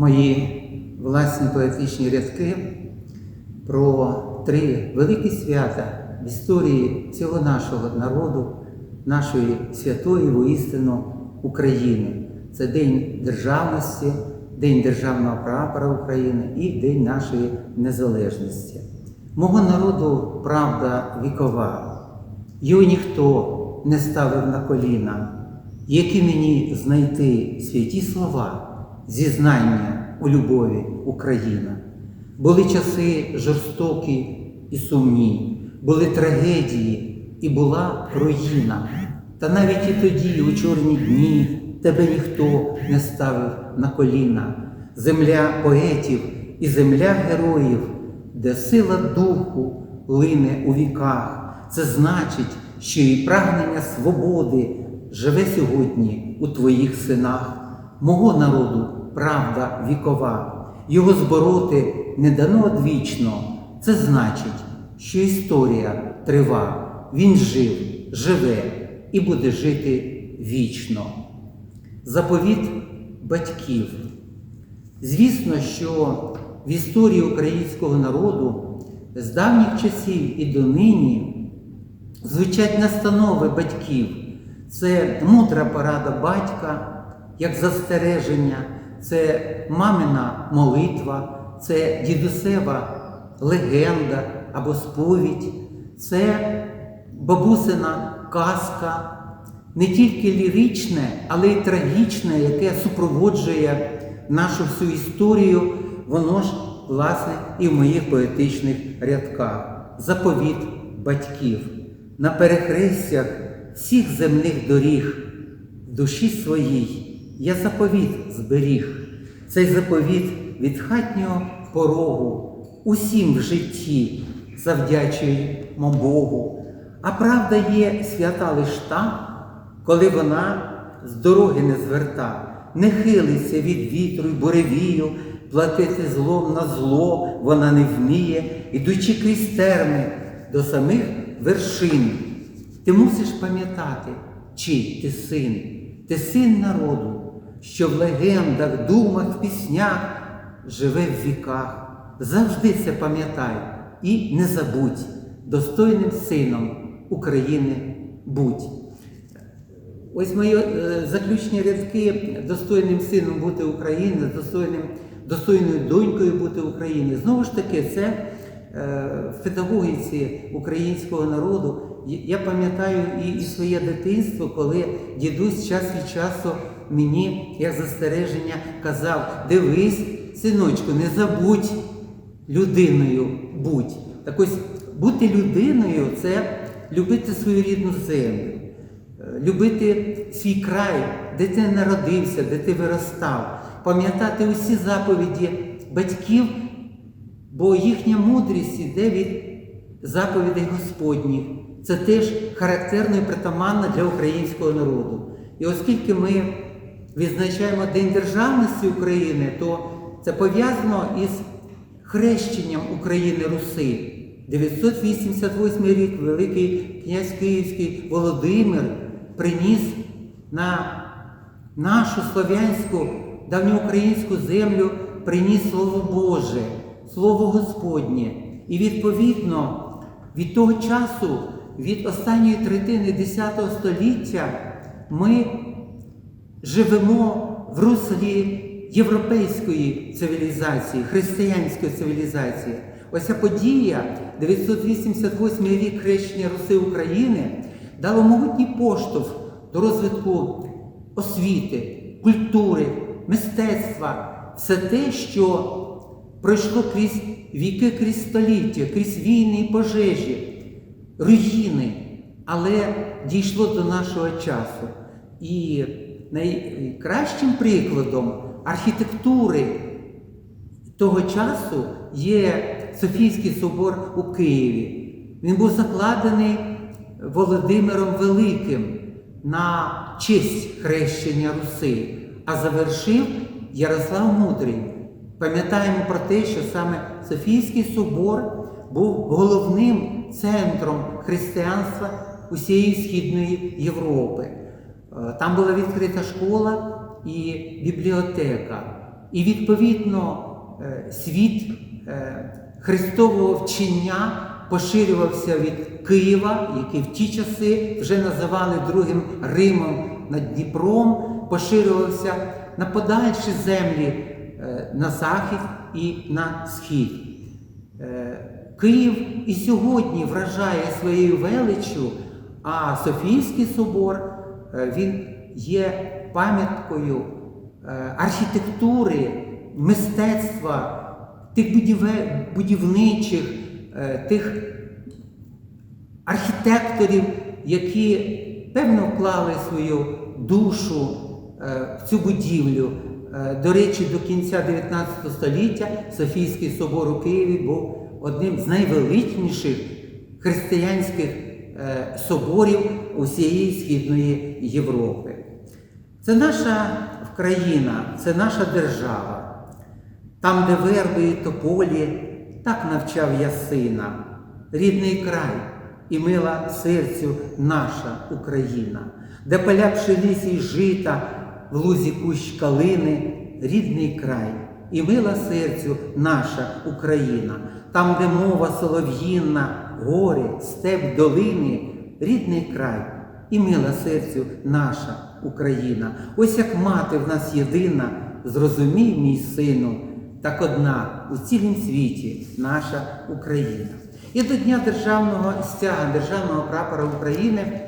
мої власні поетичні рядки про три великі свята в історії цього нашого народу, нашої святої воістину України. Це День державності, День державного прапора України і День нашої незалежності. Мого народу правда вікова, його ніхто не ставив на коліна, які мені знайти святі слова, зізнання у любові Україна. Були часи жорстокі і сумні, були трагедії і була руїна. Та навіть і тоді, у чорні дні, тебе ніхто не ставив на коліна. Земля поетів і земля героїв, де сила духу лине у віках. Це значить, що і прагнення свободи живе сьогодні у твоїх синах. Мого народу правда вікова. Його збороти не дано одвічно. Це значить, що історія трива. Він жив, живе і буде жити вічно. Заповіт батьків. Звісно, що в історії українського народу з давніх часів і донині звучать настанови батьків. Це мудра порада батька, як застереження, це мамина молитва, це дідусева легенда або сповідь, це бабусина казка, не тільки ліричне, але й трагічне, яке супроводжує нашу всю історію, воно ж, власне, і в моїх поетичних рядках. Заповіт батьків на перехрестях всіх земних доріг, душі своїй я заповіт зберіг. Цей заповіт від хатнього порогу усім в житті завдячуємо Богу. А правда є свята лиш та, коли вона з дороги не зверта, не хилиться від вітру й буревію, платити злом на зло вона не вміє, ідучи крізь терни до самих вершин. Ти мусиш пам'ятати, чий ти син, ти син народу, що в легендах, думах, піснях живе в віках. Завжди це пам'ятай і не забудь, достойним сином України будь. Ось мої е, заключні рядки достойним сином бути України, достойним, достойною донькою бути України. Знову ж таки, це е, в педагогіці українського народу. Я пам'ятаю і своє дитинство, коли дідусь час від часу мені, як застереження, казав: дивись, синочку, не забудь людиною будь. Так ось бути людиною це любити свою рідну землю, е, любити свій край, де ти народився, де ти виростав, пам'ятати усі заповіді батьків, бо їхня мудрість іде від заповідей Господніх. Це теж характерно і притаманно для українського народу. І оскільки ми відзначаємо День державності України, то це пов'язано із хрещенням України Руси. 988 рік Великий князь Київський Володимир приніс на нашу слов'янську давньоукраїнську землю приніс Слово Боже, Слово Господнє. І відповідно від того часу, від останньої третини X століття, ми живемо в руслі європейської цивілізації, християнської цивілізації. Ось ця подія, 988 рік хрещення Руси України, дала могутній поштовх до розвитку освіти, культури, мистецтва, все те, що пройшло крізь віки, крізь століття, крізь війни і пожежі, руїни, але дійшло до нашого часу. І найкращим прикладом архітектури того часу є Софійський собор у Києві. Він був закладений Володимиром Великим на честь хрещення Руси, а завершив Ярослав Мудрий. Пам'ятаємо про те, що саме Софійський собор був головним центром християнства усієї Східної Європи. Е, Там була відкрита школа і бібліотека. І відповідно е, світ е, Христового вчення поширювався від Києва, який в ті часи вже називали Другим Римом над Дніпром, поширювався на подальші землі на захід і на схід. Київ і сьогодні вражає своєю величчю, а Софійський собор він є пам'яткою е, архітектури, мистецтва, тих будівничих, е, тих архітекторів, які певно вклали свою душу е, в цю будівлю. Е, До речі, до кінця 19 століття Софійський собор у Києві був одним з найвеличніших християнських е, соборів усієї Східної Європи. Це наша країна, це наша держава. Там, де верби тополі, так навчав я сина, рідний край і мила серцю наша Україна, де поля пшениці жита, в лузі кущ калини, рідний край і мила серцю наша Україна, там, де мова солов'їнна, гори, степ, долини, рідний край і мила серцю наша Україна. Ось як мати в нас єдина, зрозумій, мій сину, так одна у цілім світі наша Україна. І до Дня державного стяга, державного прапора України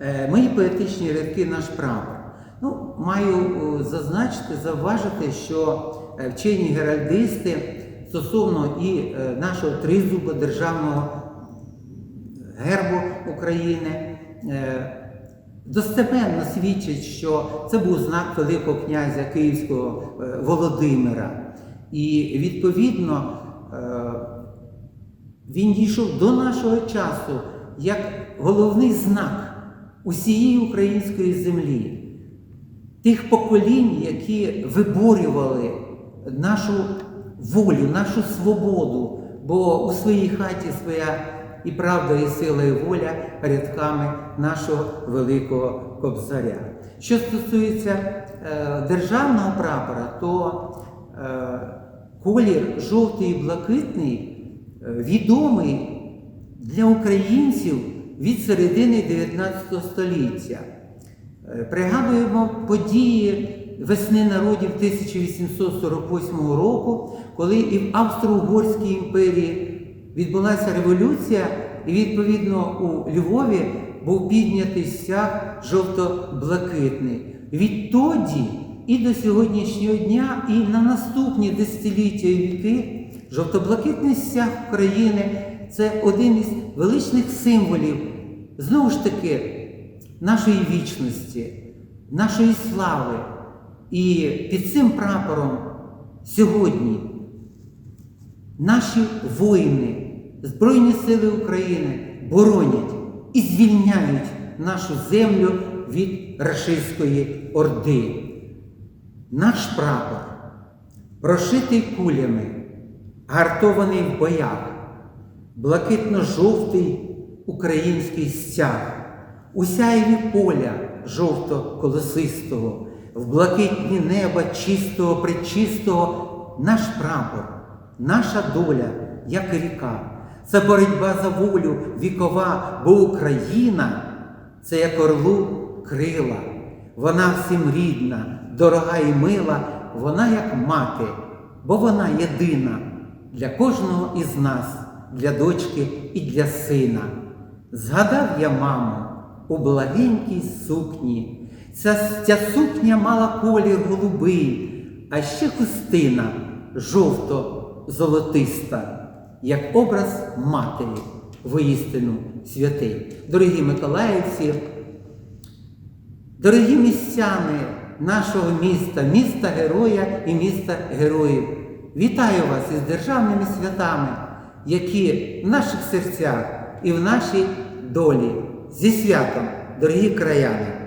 е, мої поетичні рядки наш прапор. Ну, маю е, зазначити, завважити, що е, вчені геральдисти стосовно і е, нашого тризуба державного гербу України е, достеменно свідчить, що це був знак Великого князя Київського е, Володимира. І відповідно е, він дійшов до нашого часу як головний знак усієї української землі, тих поколінь, які виборювали нашу волю, нашу свободу, бо у своїй хаті своя і правда, і сила, і воля рядками нашого великого кобзаря. Що стосується е, державного прапора, то е, колір жовтий і блакитний е, відомий для українців від середини 19 століття. Пригадуємо події весни народів 1848 року, коли і в Австро-Угорській імперії відбулася революція, і відповідно у Львові був піднятий стяг жовто-блакитний. Відтоді і до сьогоднішнього дня, і на наступні десятиліття і віки жовто-блакитний стяг України це один із величних символів, знову ж таки, нашої вічності, нашої слави. І під цим прапором сьогодні наші воїни, Збройні Сили України боронять і звільняють нашу землю від рашистської орди. Наш прапор, прошитий кулями, гартований в боях, блакитно-жовтий український стяг, у сяєві поля жовто-колосистого, в блакитні неба чистого, пречистого наш прапор, наша доля, як ріка. Це боротьба за волю вікова, бо Україна це як орлу крила. Вона всім рідна, дорога і мила, вона як мати, бо вона єдина для кожного із нас, для дочки і для сина. Згадав я маму у благенькій сукні. Ця, ця сукня мала колір голубий, а ще хустина жовто-золотиста, як образ матері, воістину святий. Дорогі Миколаївці, дорогі містяни нашого міста, міста Героя і міста Героїв, вітаю вас із державними святами, які в наших серцях і в нашій долі. Зі святом, дорогі краяни!